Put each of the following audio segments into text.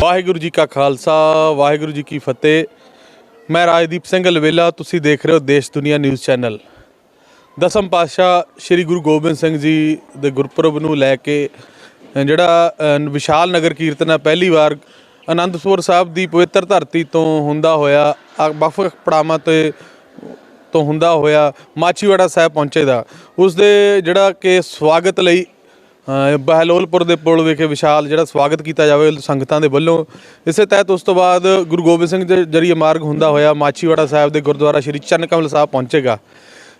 ਵਾਹਿਗੁਰੂ ਜੀ ਕਾ ਖਾਲਸਾ, ਵਾਹਿਗੁਰੂ ਜੀ ਕੀ ਫਤਿਹ। ਮੈਂ ਰਾਜਦੀਪ ਸਿੰਘ ਲਵੇਲਾ ਤੁਸੀਂ ਦੇਖ ਰਹੇ ਹੋ ਦੇਸ਼ ਦੁਨੀਆ ਨਿਊਜ਼ ਚੈਨਲ। ਦਸਮ ਪਾਤਸ਼ਾਹ ਸ੍ਰੀ ਗੁਰੂ ਗੋਬਿੰਦ ਸਿੰਘ ਜੀ ਦੇ ਗੁਰਪੁਰਬ ਨੂੰ ਲੈ ਕੇ, ਜਿਹੜਾ ਵਿਸ਼ਾਲ ਨਗਰ ਕੀਰਤਨ ਆ, ਪਹਿਲੀ ਵਾਰ ਅਨੰਦਪੁਰ ਸਾਹਿਬ ਦੀ ਪਵਿੱਤਰ ਧਰਤੀ ਤੋਂ ਹੁੰਦਾ ਹੋਇਆ ਵੱਖ-ਵੱਖ ਪੜਾਵਾਂ ਤੇ, ਤੋਂ ਹੁੰਦਾ ਹੋਇਆ ਮਾਚੀਵਾੜਾ ਸਾਹਿਬ ਪਹੁੰਚੇਦਾ ਉਸ ਦੇ ਜਿਹੜਾ ਕਿ ਸਵਾਗਤ ਲਈ ਬਹਿਲੋਲਪੁਰ ਦੇ ਪੁਲ ਵਿਖੇ ਵਿਸ਼ਾਲ ਜਿਹੜਾ ਸਵਾਗਤ ਕੀਤਾ ਜਾਵੇ ਸੰਗਤਾਂ ਦੇ ਵੱਲੋਂ। ਇਸੇ ਤਹਿਤ ਉਸ ਤੋਂ ਬਾਅਦ ਗੁਰੂ ਗੋਬਿੰਦ ਸਿੰਘ ਦੇ ਜਰੀਏ ਮਾਰਗ ਹੁੰਦਾ ਹੋਇਆ ਮਾਚੀਵਾੜਾ ਸਾਹਿਬ ਦੇ ਗੁਰਦੁਆਰਾ ਸ਼੍ਰੀ ਚਰਨਕਮਲ ਸਾਹਿਬ ਪਹੁੰਚੇਗਾ।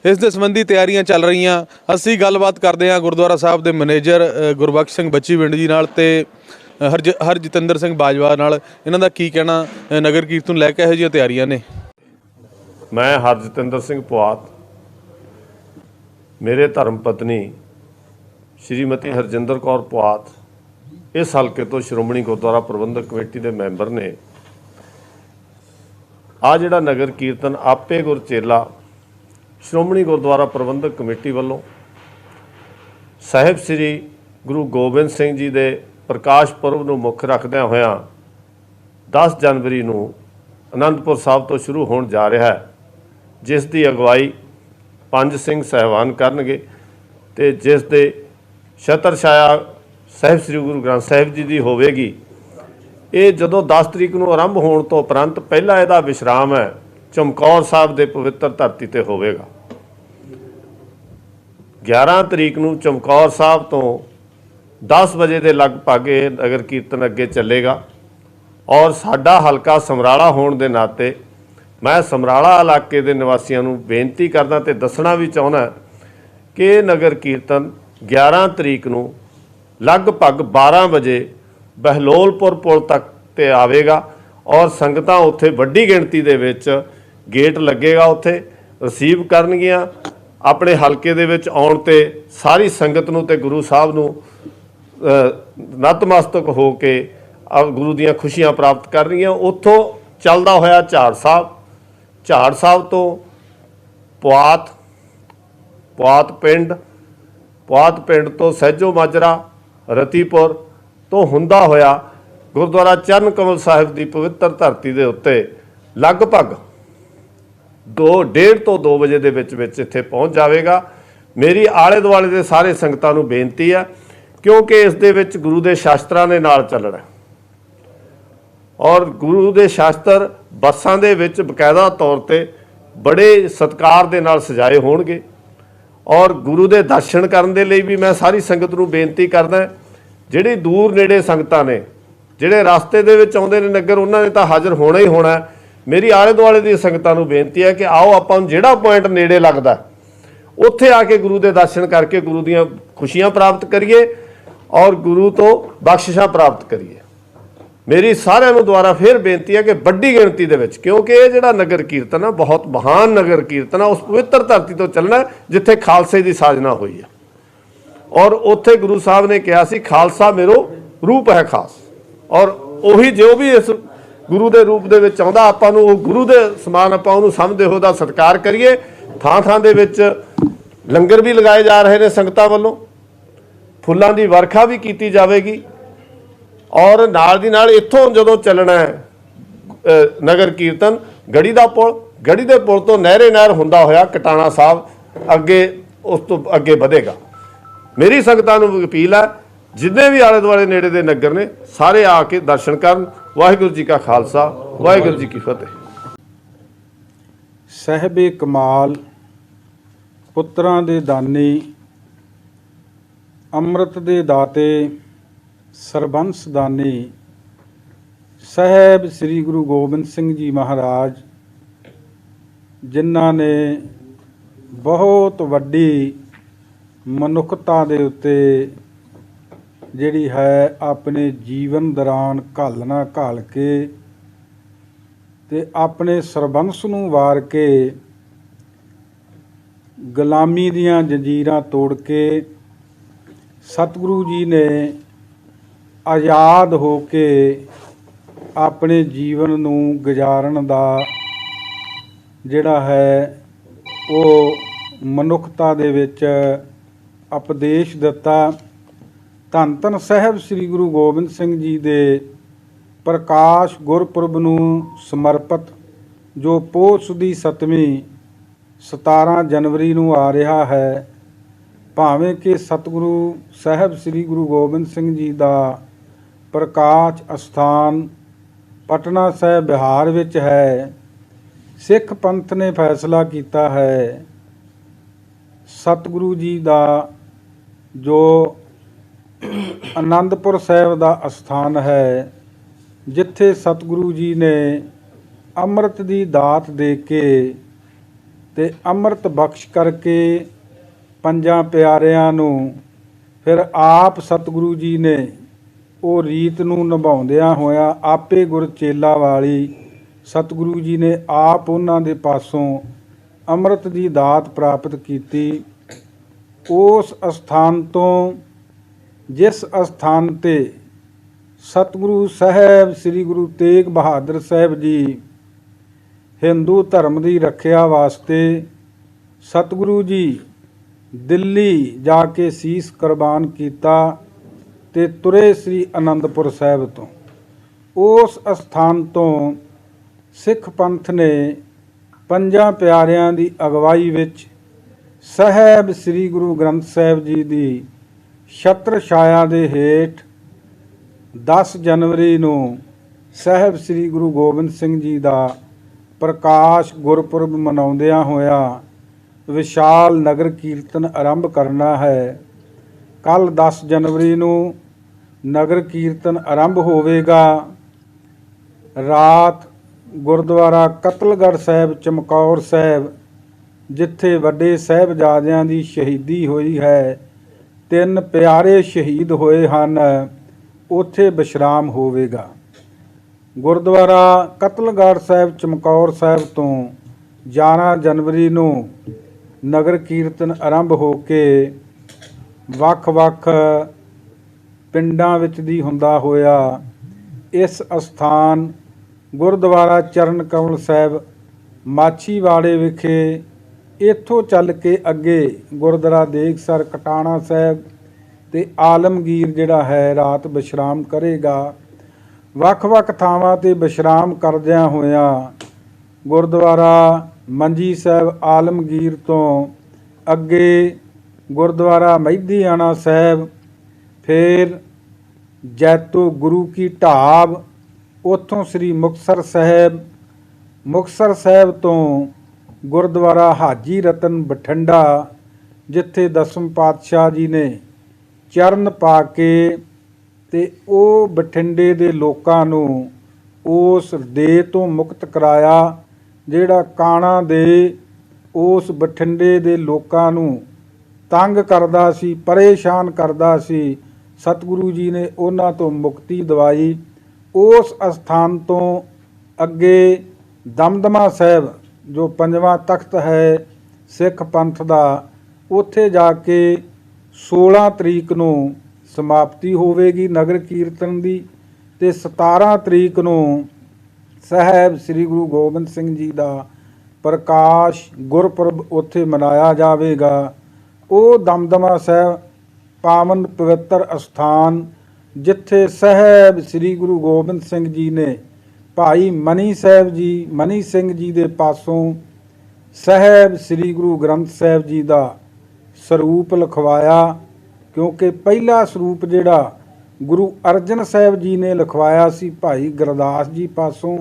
ਇਸ ਦੇ ਸੰਬੰਧੀ ਤਿਆਰੀਆਂ ਚੱਲ ਰਹੀਆਂ। ਅਸੀਂ ਗੱਲਬਾਤ ਕਰਦੇ ਹਾਂ ਗੁਰਦੁਆਰਾ ਸਾਹਿਬ ਦੇ ਮੈਨੇਜਰ ਅ, ਗੁਰਬਖਸ਼ ਸਿੰਘ ਬੱਚੀ ਪਿੰਡ ਜੀ ਨਾਲ ਤੇ ਅ, ਹਰਜ ਹਰਜਿਤਿੰਦਰ ਸਿੰਘ ਬਾਜਵਾ ਨਾਲ। ਇਹਨਾਂ ਦਾ ਕੀ ਕਹਿਣਾ ਨਗਰ ਕੀਰਤਨ ਲੈ ਕੇ ਇਹੋ ਜਿਹੀਆਂ ਤਿਆਰੀਆਂ ਨੇ? ਮੈਂ ਹਰਜਤਿੰਦਰ ਸਿੰਘ ਪੁਆਤ। ਮੇਰੇ ਧਰਮ ਪਤਨੀ ਸ਼੍ਰੀਮਤੀ ਹਰਜਿੰਦਰ ਕੌਰ ਪੁਆਤ ਇਸ ਹਲਕੇ ਤੋਂ ਸ਼੍ਰੋਮਣੀ ਗੁਰਦੁਆਰਾ ਪ੍ਰਬੰਧਕ ਕਮੇਟੀ ਦੇ ਮੈਂਬਰ ਨੇ ਆ ਜਿਹੜਾ ਨਗਰ ਕੀਰਤਨ ਆਪੇ ਗੁਰਚੇਲਾ ਸ਼੍ਰੋਮਣੀ ਗੁਰਦੁਆਰਾ ਪ੍ਰਬੰਧਕ ਕਮੇਟੀ ਵੱਲੋਂ ਸਾਹਿਬ ਸ੍ਰੀ ਗੁਰੂ ਗੋਬਿੰਦ ਸਿੰਘ ਜੀ ਦੇ ਪ੍ਰਕਾਸ਼ ਪੁਰਬ ਨੂੰ ਮੁੱਖ ਰੱਖਦਿਆਂ ਹੋਇਆਂ 10 ਜਨਵਰੀ ਨੂੰ ਅਨੰਦਪੁਰ ਸਾਹਿਬ ਤੋਂ ਸ਼ੁਰੂ ਹੋਣ ਜਾ ਰਿਹਾ ਹੈ, ਜਿਸ ਦੀ ਅਗਵਾਈ ਪੰਜ ਸਿੰਘ ਸਹਿਬਾਨ ਕਰਨਗੇ ਤੇ ਜਿਸ ਦੇ ਛਤਰ ਛਾਇਆ ਸਾਹਿਬ ਸ੍ਰੀ ਗੁਰੂ ਗ੍ਰੰਥ ਸਾਹਿਬ ਜੀ ਦੀ ਹੋਵੇਗੀ। ਇਹ ਜਦੋਂ 10 ਤਰੀਕ ਨੂੰ ਆਰੰਭ ਹੋਣ ਤੋਂ ਉਪਰੰਤ ਪਹਿਲਾ ਇਹਦਾ ਵਿਸ਼ਰਾਮ ਹੈ, ਚਮਕੌਰ ਸਾਹਿਬ ਦੇ ਪਵਿੱਤਰ ਧਰਤੀ ਤੇ ਹੋਵੇਗਾ। 11 ਤਰੀਕ ਨੂੰ ਚਮਕੌਰ ਸਾਹਿਬ ਤੋਂ 10 ਵਜੇ ਦੇ ਲਗਭਗ ਇਹ ਨਗਰ ਕੀਰਤਨ ਅੱਗੇ ਚੱਲੇਗਾ ਔਰ ਸਾਡਾ ਹਲਕਾ ਸਮਰਾਲਾ ਹੋਣ ਦੇ ਨਾਤੇ ਮੈਂ ਸਮਰਾਲਾ ਇਲਾਕੇ ਦੇ ਨਿਵਾਸੀਆਂ ਨੂੰ ਬੇਨਤੀ ਕਰਦਾ ਤੇ ਦੱਸਣਾ ਵੀ ਚਾਹੁੰਦਾ ਕਿ ਇਹ ਨਗਰ ਕੀਰਤਨ 11 ਤਰੀਕ ਨੂੰ ਲਗਭਗ 12 ਵਜੇ ਬਹਿਲੋਲਪੁਰ ਪੁਲ ਤੱਕ ਤੇ ਆਵੇਗਾ ਔਰ ਸੰਗਤਾਂ ਉੱਥੇ ਵੱਡੀ ਗਿਣਤੀ ਦੇ ਵਿੱਚ ਗੇਟ ਲੱਗੇਗਾ ਉੱਥੇ ਰਿਸੀਵ ਕਰਨਗੀਆਂ। ਆਪਣੇ ਹਲਕੇ ਦੇ ਵਿੱਚ ਆਉਣ ਤੇ ਸਾਰੀ ਸੰਗਤ ਨੂੰ ਤੇ ਗੁਰੂ ਸਾਹਿਬ ਨੂੰ ਨਤਮਸਤਕ ਹੋ ਕੇ ਗੁਰੂ ਦੀਆਂ ਖੁਸ਼ੀਆਂ ਪ੍ਰਾਪਤ ਕਰ ਰਹੀਆਂ ਉੱਥੋਂ ਚੱਲਦਾ ਹੋਇਆ ਝਾੜ ਸਾਹਿਬ ਝਾੜ ਸਾਹਿਬ ਤੋਂ ਪੁਆਤ ਪੁਆਤ ਪਿੰਡ ਪੁਆਤ ਪਿੰਡ ਤੋਂ ਸਹਿਜੋ ਮਾਜਰਾ ਰਤੀਪੁਰ ਤੋਂ ਹੁੰਦਾ ਹੋਇਆ ਗੁਰਦੁਆਰਾ ਚਰਨ ਕਮਲ ਸਾਹਿਬ ਦੀ ਪਵਿੱਤਰ ਧਰਤੀ ਦੇ ਉੱਤੇ ਲਗਭਗ 2 1:30 ਤੋਂ 2 ਵਜੇ ਦੇ ਵਿੱਚ ਵਿੱਚ ਇੱਥੇ ਪਹੁੰਚ ਜਾਵੇਗਾ। ਮੇਰੀ ਆਲੇ ਦੁਆਲੇ ਦੇ ਸਾਰੇ ਸੰਗਤਾਂ ਨੂੰ ਬੇਨਤੀ ਹੈ, ਕਿਉਂਕਿ ਇਸ ਦੇ ਵਿੱਚ ਗੁਰੂ ਦੇ ਸ਼ਾਸਤਰਾਂ ਦੇ ਨਾਲ ਚੱਲਣਾ ਔਰ ਗੁਰੂ ਦੇ ਸ਼ਾਸਤਰ ਬੱਸਾਂ ਦੇ ਵਿੱਚ ਬਕਾਇਦਾ ਤੌਰ ਤੇ ਬੜੇ ਸਤਕਾਰ ਦੇ ਨਾਲ ਸਜਾਏ ਹੋਣਗੇ। ਔਰ ਗੁਰੂ ਦੇ ਦਰਸ਼ਨ ਕਰਨ ਦੇ ਲਈ ਵੀ ਮੈਂ ਸਾਰੀ ਸੰਗਤ ਨੂੰ ਬੇਨਤੀ ਕਰਦਾ ਜਿਹੜੀ ਦੂਰ ਨੇੜੇ ਸੰਗਤਾਂ ਨੇ, ਜਿਹੜੇ ਰਸਤੇ ਦੇ ਵਿੱਚ ਆਉਂਦੇ ਨੇ ਨਗਰ, ਉਹਨਾਂ ਨੇ ਤਾਂ ਹਾਜ਼ਰ ਹੋਣਾ ਹੀ ਹੋਣਾ ਮੇਰੀ ਆਲੇ ਦੁਆਲੇ ਦੀ ਸੰਗਤਾਂ ਨੂੰ ਬੇਨਤੀ ਹੈ ਕਿ ਆਓ ਆਪਾਂ ਨੂੰ ਜਿਹੜਾ ਪੁਆਇੰਟ ਨੇੜੇ ਲੱਗਦਾ ਉੱਥੇ ਆ ਕੇ ਗੁਰੂ ਦੇ ਦਰਸ਼ਨ ਕਰਕੇ ਗੁਰੂ ਦੀਆਂ ਖੁਸ਼ੀਆਂ ਪ੍ਰਾਪਤ ਕਰੀਏ ਔਰ ਗੁਰੂ ਤੋਂ ਬਖਸ਼ਿਸ਼ਾਂ ਪ੍ਰਾਪਤ ਕਰੀਏ। ਮੇਰੀ ਸਾਰਿਆਂ ਨੂੰ ਦੁਆਰਾ ਫੇਰ ਬੇਨਤੀ ਹੈ ਕਿ ਵੱਡੀ ਗਿਣਤੀ ਦੇ ਵਿੱਚ, ਕਿਉਂਕਿ ਇਹ ਜਿਹੜਾ ਨਗਰ ਕੀਰਤਨ ਆ ਬਹੁਤ ਮਹਾਨ ਨਗਰ ਕੀਰਤਨ ਆ ਉਸ ਪਵਿੱਤਰ ਧਰਤੀ ਤੋਂ ਚੱਲਣਾ ਜਿੱਥੇ ਖਾਲਸੇ ਦੀ ਸਾਜਨਾ ਹੋਈ ਹੈ। ਔਰ ਉੱਥੇ ਗੁਰੂ ਸਾਹਿਬ ਨੇ ਕਿਹਾ ਸੀ, ਖਾਲਸਾ ਮੇਰੋ ਰੂਪ ਹੈ ਖਾਸ। ਔਰ ਉਹੀ ਜੋ ਵੀ ਇਸ ਗੁਰੂ ਦੇ ਰੂਪ ਦੇ ਵਿੱਚ ਆਉਂਦਾ, ਆਪਾਂ ਨੂੰ ਉਹ ਗੁਰੂ ਦੇ ਸਮਾਨ ਆਪਾਂ ਉਹਨੂੰ ਸਮਝਦੇ ਹੋ ਦਾ ਸਤਿਕਾਰ ਕਰੀਏ। ਥਾਂ ਥਾਂ ਦੇ ਵਿੱਚ ਲੰਗਰ ਵੀ ਲਗਾਏ ਜਾ ਰਹੇ ਨੇ ਸੰਗਤਾਂ ਵੱਲੋਂ। ਫੁੱਲਾਂ ਦੀ ਵਰਖਾ ਵੀ ਕੀਤੀ ਜਾਵੇਗੀ। ਔਰ ਨਾਲ ਦੀ ਨਾਲ ਇੱਥੋਂ ਜਦੋਂ ਚੱਲਣਾ ਹੈ ਨਗਰ ਕੀਰਤਨ, ਗੜੀ ਦਾ ਪੁਲ, ਗੜੀ ਦੇ ਪੁਲ ਤੋਂ ਨਹਿਰੇ ਨਹਿਰ ਹੁੰਦਾ ਹੋਇਆ ਕਟਾਣਾ ਸਾਹਿਬ ਅੱਗੇ, ਉਸ ਤੋਂ ਅੱਗੇ ਵਧੇਗਾ। ਮੇਰੀ ਸੰਗਤਾਂ ਨੂੰ ਅਪੀਲ ਹੈ, ਜਿੰਨੇ ਵੀ ਆਲੇ ਦੁਆਲੇ ਨੇੜੇ ਦੇ ਨਗਰ ਨੇ, ਸਾਰੇ ਆ ਕੇ ਦਰਸ਼ਨ ਕਰਨ। ਵਾਹਿਗੁਰੂ ਜੀ ਕਾ ਖਾਲਸਾ, ਵਾਹਿਗੁਰੂ ਜੀ ਕੀ ਫਤਿਹ। ਸਹਿਬੇ ਕਮਾਲ, ਪੁੱਤਰਾਂ ਦੇ ਦਾਨੀ, ਅੰਮ੍ਰਿਤ ਦੇ ਦਾਤੇ ਸਰਬੰਸ ਦਾਨੀ ਸਹਿਬ ਸ੍ਰੀ ਗੁਰੂ ਗੋਬਿੰਦ ਸਿੰਘ ਜੀ ਮਹਾਰਾਜ, ਜਿਨ੍ਹਾਂ ਨੇ ਬਹੁਤ ਵੱਡੀ ਮਨੁੱਖਤਾ ਦੇ ਉੱਤੇ ਜਿਹੜੀ ਹੈ ਆਪਣੇ ਜੀਵਨ ਦੌਰਾਨ ਘਾਲਣਾ ਘਾਲ ਕੇ ਤੇ ਆਪਣੇ ਸਰਬੰਸ ਨੂੰ ਵਾਰ ਕੇ ਗੁਲਾਮੀ ਦੀਆਂ ਜੰਜੀਰਾਂ ਤੋੜ ਕੇ ਸਤਿਗੁਰੂ ਜੀ ਨੇ ਆਜ਼ਾਦ ਹੋ ਕੇ ਆਪਣੇ ਜੀਵਨ ਨੂੰ ਗੁਜ਼ਾਰਨ ਦਾ ਜਿਹੜਾ ਹੈ ਉਹ ਮਨੁੱਖਤਾ ਦੇ ਵਿੱਚ ਉਪਦੇਸ਼ ਦਿੱਤਾ। ਧੰਨ ਧੰਨ ਸਾਹਿਬ ਸ੍ਰੀ ਗੁਰੂ ਗੋਬਿੰਦ ਸਿੰਘ ਜੀ ਦੇ ਪ੍ਰਕਾਸ਼ ਗੁਰਪੁਰਬ ਨੂੰ ਸਮਰਪਿਤ, ਜੋ ਪੋਸ ਦੀ 7ਵੀਂ 17 ਜਨਵਰੀ ਨੂੰ ਆ ਰਿਹਾ ਹੈ, ਭਾਵੇਂ ਕਿ ਸਤਿਗੁਰੂ ਸਾਹਿਬ ਸ੍ਰੀ ਗੁਰੂ ਗੋਬਿੰਦ ਸਿੰਘ ਜੀ ਦਾ ਪ੍ਰਕਾਸ਼ ਅਸਥਾਨ ਪਟਨਾ ਸਾਹਿਬ ਬਿਹਾਰ ਵਿੱਚ ਹੈ। ਸਿੱਖ ਪੰਥ ਨੇ ਫੈਸਲਾ ਕੀਤਾ ਹੈ। ਸਤਿਗੁਰੂ ਜੀ ਦਾ ਜੋ ਆਨੰਦਪੁਰ ਸਾਹਿਬ ਦਾ ਅਸਥਾਨ ਹੈ, ਜਿੱਥੇ ਸਤਿਗੁਰੂ ਜੀ ਨੇ ਅੰਮ੍ਰਿਤ ਦੀ ਦਾਤ ਦੇ ਕੇ ਤੇ ਅੰਮ੍ਰਿਤ ਬਖਸ਼ ਕਰਕੇ ਪੰਜਾਂ ਪਿਆਰਿਆਂ ਨੂੰ ਫਿਰ ਆਪ ਸਤਿਗੁਰੂ ਜੀ ਨੇ ਉਹ ਰੀਤ ਨੂੰ ਨਿਭਾਉਂਦਿਆਂ ਹੋਇਆ ਆਪੇ ਗੁਰ ਚੇਲਾ ਵਾਲੀ ਸਤਿਗੁਰੂ ਜੀ ਨੇ ਆਪ ਉਹਨਾਂ ਦੇ ਪਾਸੋਂ ਅੰਮ੍ਰਿਤ ਦੀ ਦਾਤ ਪ੍ਰਾਪਤ ਕੀਤੀ। ਉਸ ਅਸਥਾਨ ਤੋਂ, ਜਿਸ ਅਸਥਾਨ ਤੇ ਸਤਿਗੁਰੂ ਸਾਹਿਬ ਸ੍ਰੀ ਗੁਰੂ ਤੇਗ ਬਹਾਦਰ ਸਾਹਿਬ ਜੀ ਹਿੰਦੂ ਧਰਮ ਦੀ ਰੱਖਿਆ ਵਾਸਤੇ ਸਤਿਗੁਰੂ ਜੀ ਦਿੱਲੀ ਜਾ ਕੇ ਸੀਸ ਕੁਰਬਾਨ ਕੀਤਾ ਤੇ ਤੁਰੇ ਸ੍ਰੀ ਅਨੰਦਪੁਰ ਸਾਹਿਬ ਤੋਂ। ਉਸ ਅਸਥਾਨ ਤੋਂ ਸਿੱਖ ਪੰਥ ਨੇ ਪੰਜਾਂ ਪਿਆਰਿਆਂ ਦੀ ਅਗਵਾਈ ਵਿੱਚ ਸਾਹਿਬ ਸ੍ਰੀ ਗੁਰੂ ਗ੍ਰੰਥ ਸਾਹਿਬ ਜੀ ਦੀ ਛਤਰ ਛਾਇਆ ਦੇ ਹੇਠ 10 ਜਨਵਰੀ ਨੂੰ ਸਾਹਿਬ ਸ੍ਰੀ ਗੁਰੂ ਗੋਬਿੰਦ ਸਿੰਘ ਜੀ ਦਾ ਪ੍ਰਕਾਸ਼ ਗੁਰਪੁਰਬ ਮਨਾਉਂਦਿਆਂ ਹੋਇਆ ਵਿਸ਼ਾਲ ਨਗਰ ਕੀਰਤਨ ਆਰੰਭ ਕਰਨਾ ਹੈ। ਕੱਲ 10 ਜਨਵਰੀ ਨੂੰ ਨਗਰ ਕੀਰਤਨ ਆਰੰਭ ਹੋਵੇਗਾ। ਰਾਤ ਗੁਰਦੁਆਰਾ ਕਤਲਗੜ੍ਹ ਸਾਹਿਬ, ਚਮਕੌਰ ਸਾਹਿਬ, ਜਿੱਥੇ ਵੱਡੇ ਸਾਹਿਬਜ਼ਾਦਿਆਂ ਦੀ ਸ਼ਹੀਦੀ ਹੋਈ ਹੈ। ਤਿੰਨ ਪਿਆਰੇ ਸ਼ਹੀਦ ਹੋਏ ਹਨ, ਉੱਥੇ ਵਿਸ਼ਰਾਮ ਹੋਵੇਗਾ। ਗੁਰਦੁਆਰਾ ਕਤਲਗੜ੍ਹ ਸਾਹਿਬ, ਚਮਕੌਰ ਸਾਹਿਬ ਤੋਂ 11 ਜਨਵਰੀ ਨੂੰ ਨਗਰ ਕੀਰਤਨ ਆਰੰਭ ਹੋ ਕੇ ਵੱਖ-ਵੱਖ ਪਿੰਡਾਂ ਵਿੱਚ ਦੀ ਹੁੰਦਾ ਹੋਇਆ। ਇਸ ਅਸਥਾਨ ਗੁਰਦੁਆਰਾ ਚਰਨ ਕਮਲ ਸਾਹਿਬ ਮਾਛੀਵਾੜੇ ਵਿਖੇ ਇੱਥੋਂ ਚੱਲ ਕੇ ਅੱਗੇ ਗੁਰਦੁਆਰਾ ਦੇਖਸਰ ਕਟਾਣਾ ਸਾਹਿਬ ਤੇ ਆਲਮਗੀਰ ਜਿਹੜਾ ਹੈ ਰਾਤ ਵਿਸ਼ਰਾਮ ਕਰੇਗਾ। ਵੱਖ-ਵੱਖ ਥਾਵਾਂ ਤੇ ਵਿਸ਼ਰਾਮ ਕਰਦਿਆਂ ਹੋਇਆਂ ਗੁਰਦੁਆਰਾ ਮੰਜੀ ਸਾਹਿਬ ਆਲਮਗੀਰ ਤੋਂ ਅੱਗੇ ਗੁਰਦੁਆਰਾ ਮਹਿਦੀਆਣਾ ਸਾਹਿਬ ਫਿਰ ਜੈਤੋ ਗੁਰੂ ਕੀ ਢਾਬ, ਉੱਥੋਂ ਸ੍ਰੀ ਮੁਕਤਸਰ ਸਾਹਿਬ। ਮੁਕਤਸਰ ਸਾਹਿਬ ਤੋਂ ਗੁਰਦੁਆਰਾ ਹਾਜੀ ਰਤਨ ਬਠਿੰਡਾ, ਜਿੱਥੇ ਦਸਮ ਪਾਤਸ਼ਾਹ ਜੀ ਨੇ ਚਰਨ ਪਾ ਕੇ ਤੇ ਉਹ ਬਠਿੰਡੇ ਦੇ ਲੋਕਾਂ ਨੂੰ ਉਸ ਦੇ ਤੋਂ ਮੁਕਤ ਕਰਾਇਆ, ਜਿਹੜਾ ਕਾਣਾ ਦੇ ਉਸ ਬਠਿੰਡੇ ਦੇ ਲੋਕਾਂ ਨੂੰ ਤੰਗ ਕਰਦਾ ਸੀ, ਪਰੇਸ਼ਾਨ ਕਰਦਾ ਸੀ ਸਤਿਗੁਰੂ ਜੀ ਨੇ ਉਹਨਾਂ ਤੋਂ ਮੁਕਤੀ ਦਿਵਾਈ। ਉਸ ਅਸਥਾਨ ਤੋਂ ਅੱਗੇ ਦਮਦਮਾ ਸਾਹਿਬ, ਜੋ ਪੰਜਵਾਂ ਤਖਤ ਹੈ ਸਿੱਖ ਪੰਥ ਦਾ, ਉੱਥੇ ਜਾ ਕੇ 16 ਤਰੀਕ ਨੂੰ ਸਮਾਪਤੀ ਹੋਵੇਗੀ ਨਗਰ ਕੀਰਤਨ ਦੀ ਤੇ 17 ਤਰੀਕ ਨੂੰ ਸਾਹਿਬ ਸ੍ਰੀ ਗੁਰੂ ਗੋਬਿੰਦ ਸਿੰਘ ਜੀ ਦਾ ਪ੍ਰਕਾਸ਼ ਗੁਰਪੁਰਬ ਉੱਥੇ ਮਨਾਇਆ ਜਾਵੇਗਾ। ਉਹ ਦਮਦਮਾ ਸਾਹਿਬ ਪਾਵਨ ਪਵਿੱਤਰ ਅਸਥਾਨ, ਜਿੱਥੇ ਸਾਹਿਬ ਸ੍ਰੀ ਗੁਰੂ ਗੋਬਿੰਦ ਸਿੰਘ ਜੀ ਨੇ ਭਾਈ ਮਨੀ ਸਾਹਿਬ ਜੀ, ਮਨੀ ਸਿੰਘ ਜੀ ਦੇ ਪਾਸੋਂ ਸਾਹਿਬ ਸ੍ਰੀ ਗੁਰੂ ਗ੍ਰੰਥ ਸਾਹਿਬ ਜੀ ਦਾ ਸਰੂਪ ਲਿਖਵਾਇਆ, ਕਿਉਂਕਿ ਪਹਿਲਾ ਸਰੂਪ ਜਿਹੜਾ ਗੁਰੂ ਅਰਜਨ ਸਾਹਿਬ ਜੀ ਨੇ ਲਿਖਵਾਇਆ ਸੀ ਭਾਈ ਗੁਰਦਾਸ ਜੀ ਪਾਸੋਂ,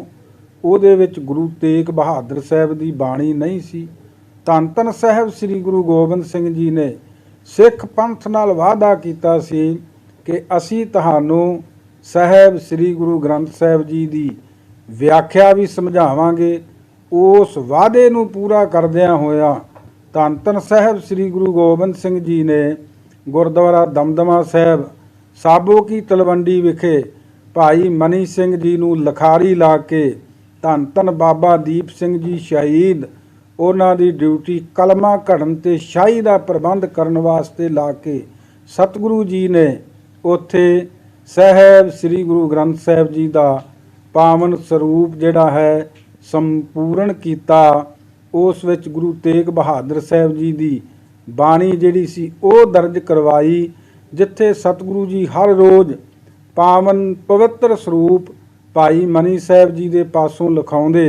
ਉਹਦੇ ਵਿੱਚ ਗੁਰੂ ਤੇਗ ਬਹਾਦਰ ਸਾਹਿਬ ਦੀ ਬਾਣੀ ਨਹੀਂ ਸੀ। ਧੰਨ ਧੰਨ ਸਾਹਿਬ ਸ੍ਰੀ ਗੁਰੂ ਗੋਬਿੰਦ ਸਿੰਘ ਜੀ ਨੇ ਸਿੱਖ ਪੰਥ ਨਾਲ ਵਾਅਦਾ ਕੀਤਾ ਸੀ ਕਿ ਅਸੀਂ ਤੁਹਾਨੂੰ ਸਾਹਿਬ ਸ੍ਰੀ ਗੁਰੂ ਗ੍ਰੰਥ ਸਾਹਿਬ ਜੀ ਦੀ ਵਿਆਖਿਆ ਵੀ ਸਮਝਾਵਾਂਗੇ, ਉਸ ਵਾਅਦੇ ਨੂੰ ਪੂਰਾ ਕਰਦਿਆਂ ਹੋਇਆ ਧੰਨ ਧੰਨ ਸਾਹਿਬ ਸ੍ਰੀ ਗੁਰੂ ਗੋਬਿੰਦ ਸਿੰਘ ਜੀ ਨੇ ਗੁਰਦੁਆਰਾ ਦਮਦਮਾ ਸਾਹਿਬ ਸਾਬੋ ਕੀ ਤਲਵੰਡੀ ਵਿਖੇ ਭਾਈ ਮਨੀ ਸਿੰਘ ਜੀ ਨੂੰ ਲਖਾਰੀ ਲਾ ਕੇ ਧੰਨ ਧੰਨ ਬਾਬਾ ਦੀਪ ਸਿੰਘ ਜੀ ਸ਼ਹੀਦ ਉਹਨਾਂ ਦੀ ਡਿਊਟੀ ਕਲਮਾ ਘੜਨ ਤੇ ਸ਼ਾਹੀ ਦਾ ਪ੍ਰਬੰਧ ਕਰਨ ਵਾਸਤੇ ਲਾ ਕੇ ਸਤਿਗੁਰੂ ਜੀ ਨੇ ਉੱਥੇ ਸਾਹਿਬ ਸ੍ਰੀ ਗੁਰੂ ਗ੍ਰੰਥ ਸਾਹਿਬ ਜੀ ਦਾ ਪਾਵਨ ਸਰੂਪ ਜਿਹੜਾ ਹੈ ਸੰਪੂਰਨ ਕੀਤਾ, ਉਸ ਵਿੱਚ ਗੁਰੂ ਤੇਗ ਬਹਾਦਰ ਸਾਹਿਬ ਜੀ ਦੀ ਬਾਣੀ ਜਿਹੜੀ ਸੀ ਉਹ ਦਰਜ ਕਰਵਾਈ, ਜਿੱਥੇ ਸਤਿਗੁਰੂ ਜੀ ਹਰ ਰੋਜ਼ ਪਾਵਨ ਪਵਿੱਤਰ ਸਰੂਪ ਭਾਈ ਮਨੀ ਸਾਹਿਬ ਜੀ ਦੇ ਪਾਸੋਂ ਲਿਖਾਉਂਦੇ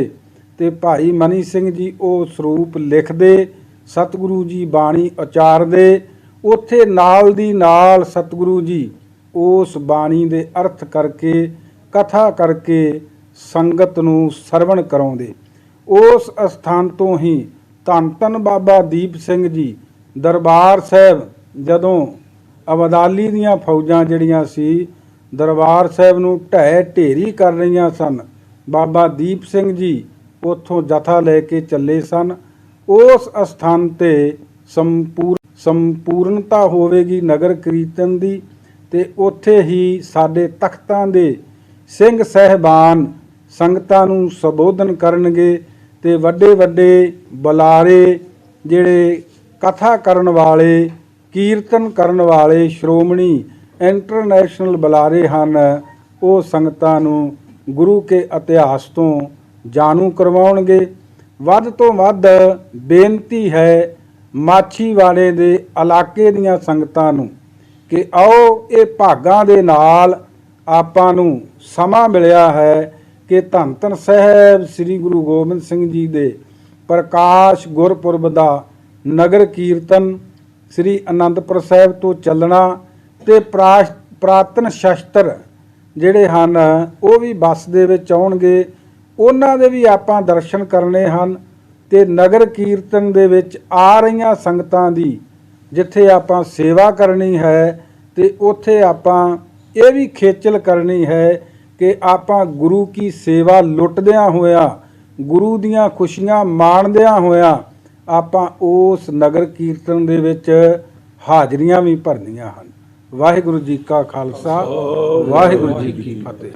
ਤੇ ਭਾਈ ਮਨੀ ਸਿੰਘ ਜੀ ਉਹ ਸਰੂਪ ਲਿਖਦੇ, ਸਤਿਗੁਰੂ ਜੀ ਬਾਣੀ ਉਚਾਰਦੇ, ਉੱਥੇ ਨਾਲ ਦੀ ਨਾਲ ਸਤਿਗੁਰੂ ਜੀ ਉਸ ਬਾਣੀ ਦੇ ਅਰਥ ਕਰਕੇ, ਕਥਾ ਕਰਕੇ ਸੰਗਤ ਨੂੰ ਸਰਵਣ ਕਰਾਉਂਦੇ। ਉਸ ਅਸਥਾਨ ਤੋਂ ਹੀ ਧੰਨ ਧੰਨ ਬਾਬਾ ਦੀਪ ਸਿੰਘ ਜੀ ਦਰਬਾਰ ਸਾਹਿਬ ਜਦੋਂ ਅਬਦਾਲੀ ਦੀਆਂ ਫੌਜਾਂ ਜਿਹੜੀਆਂ ਸੀ, ਦਰਬਾਰ ਸਾਹਿਬ ਨੂੰ ਢਹਿ ਢੇਰੀ ਕਰ ਰਹੀਆਂ ਸਨ। ਬਾਬਾ ਦੀਪ ਸਿੰਘ ਜੀ ਉੱਥੋਂ ਜਥਾ ਲੈ ਕੇ ਚੱਲੇ ਸਨ। ਉਸ ਅਸਥਾਨ ਤੇ ਸੰਪੂਰ ਸੰਪੂਰਨਤਾ ਹੋਵੇਗੀ ਨਗਰ ਕੀਰਤਨ ਦੀ ਤੇ ਉੱਥੇ ਹੀ ਸਾਡੇ ਤਖਤਾਂ ਦੇ ਸਿੰਘ ਸਹਿਬਾਨ ਸੰਗਤਾਂ ਨੂੰ ਸੰਬੋਧਨ ਕਰਨਗੇ ਤੇ ਵੱਡੇ ਵੱਡੇ ਬੁਲਾਰੇ ਜਿਹੜੇ ਕਥਾ ਕਰਨ ਵਾਲੇ, ਕੀਰਤਨ ਕਰਨ ਵਾਲੇ ਸ਼੍ਰੋਮਣੀ ਇੰਟਰਨੈਸ਼ਨਲ ਬੁਲਾਰੇ ਹਨ, ਉਹ ਸੰਗਤਾਂ ਨੂੰ ਗੁਰੂ ਕੇ ਇਤਿਹਾਸ ਤੋਂ ਜਾਣੂ ਕਰਵਾਉਣਗੇ। ਵੱਧ ਤੋਂ ਵੱਧ ਬੇਨਤੀ ਹੈ ਮਾਛੀ ਵਾਲੇ ਦੇ ਇਲਾਕੇ ਦੀਆਂ ਸੰਗਤਾਂ ਨੂੰ ਕਿ ਆਓ ਇਹ ਭਾਗਾਂ ਦੇ ਨਾਲ ਆਪਾਂ ਨੂੰ ਸਮਾਂ ਮਿਲਿਆ ਹੈ ਕਿ ਧੰਨ ਧੰਨ ਸਾਹਿਬ ਸ੍ਰੀ ਗੁਰੂ ਗੋਬਿੰਦ ਸਿੰਘ ਜੀ ਦੇ ਪ੍ਰਕਾਸ਼ ਗੁਰਪੁਰਬ ਦਾ ਨਗਰ ਕੀਰਤਨ ਸ੍ਰੀ ਅਨੰਦਪੁਰ ਸਾਹਿਬ ਤੋਂ ਚੱਲਣਾ ਤੇ ਪ੍ਰਾਸ਼- ਪ੍ਰਾਤਨ ਸ਼ਸਤਰ ਜਿਹੜੇ ਹਨ ਉਹ ਵੀ ਬੱਸ ਦੇ ਵਿੱਚ ਆਉਣਗੇ। ਉਹਨਾਂ ਦੇ ਵੀ ਆਪਾਂ ਦਰਸ਼ਨ ਕਰਨੇ ਹਨ ਤੇ ਨਗਰ ਕੀਰਤਨ ਦੇ ਵਿੱਚ ਆ ਰਹੀਆਂ ਸੰਗਤਾਂ ਦੀ ਜਿੱਥੇ ਆਪਾਂ ਸੇਵਾ ਕਰਨੀ ਹੈ ਤੇ ਉੱਥੇ ਆਪਾਂ ਇਹ ਵੀ ਖੇਚਲ ਕਰਨੀ ਹੈ ਕਿ ਆਪਾਂ ਗੁਰੂ ਕੀ ਸੇਵਾ ਲੁੱਟਦਿਆਂ ਹੋਇਆਂ ਗੁਰੂ ਦੀਆਂ ਖੁਸ਼ੀਆਂ ਮਾਣਦਿਆਂ ਹੋਇਆਂ ਆਪਾਂ ਉਸ ਨਗਰ ਕੀਰਤਨ ਦੇ ਵਿੱਚ ਹਾਜ਼ਰੀਆਂ ਵੀ ਭਰਨੀਆਂ ਹਨ। ਵਾਹਿਗੁਰੂ ਜੀ ਕਾ ਖਾਲਸਾ ਵਾਹਿਗੁਰੂ ਜੀ ਕੀ ਫਤਿਹ।